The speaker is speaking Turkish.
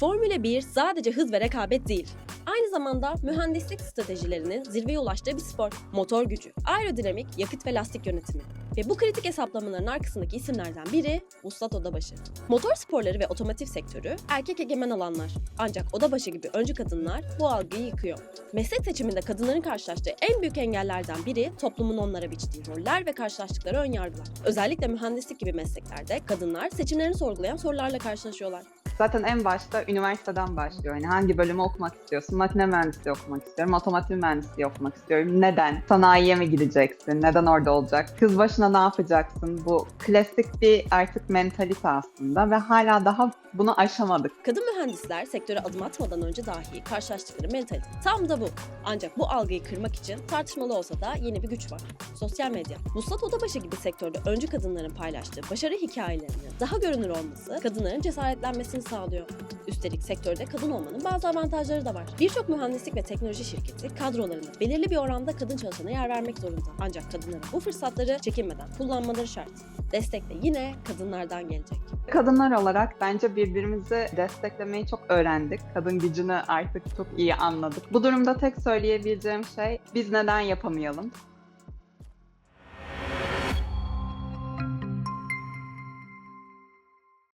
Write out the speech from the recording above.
Formula 1 sadece hız ve rekabet değil. Aynı zamanda mühendislik stratejilerinin zirveye ulaştığı bir spor. Motor gücü, aerodinamik, yakıt ve lastik yönetimi. Ve bu kritik hesaplamaların arkasındaki isimlerden biri Vuslat Odabaşı. Motor sporları ve otomotiv sektörü erkek egemen alanlar. Ancak Odabaşı gibi öncü kadınlar bu algıyı yıkıyor. Meslek seçiminde kadınların karşılaştığı en büyük engellerden biri toplumun onlara biçtiği roller ve karşılaştıkları ön yargılar. Özellikle mühendislik gibi mesleklerde kadınlar seçimlerini sorgulayan sorularla karşılaşıyorlar. Zaten en başta üniversiteden başlıyor. Yani hangi bölümü okumak istiyorsun? Makine mühendisliği okumak istiyorum, otomotiv mühendisliği okumak istiyorum. Neden? Sanayiye mi gideceksin? Neden orada olacak? Kız başına ne yapacaksın? Bu klasik bir artık mentalite aslında ve hala daha bunu aşamadık. Kadın mühendisler sektöre adım atmadan önce dahi karşılaştıkları mentalite tam da bu. Ancak bu algıyı kırmak için tartışmalı olsa da yeni bir güç var. Sosyal medya. Vuslat Odabaşı gibi sektörde öncü kadınların paylaştığı başarı hikayelerinin daha görünür olması kadınların cesaretlenmesini sağlıyor. Üstelik sektörde kadın olmanın bazı avantajları da var. Birçok mühendislik ve teknoloji şirketi kadrolarında belirli bir oranda kadın çalışana yer vermek zorunda. Ancak kadınların bu fırsatları çekinmeden kullanmaları şart. Destek de yine kadınlardan gelecek. Kadınlar olarak bence birbirimizi desteklemeyi çok öğrendik. Kadın gücünü artık çok iyi anladık. Bu durumda tek söyleyebileceğim şey biz neden yapamayalım?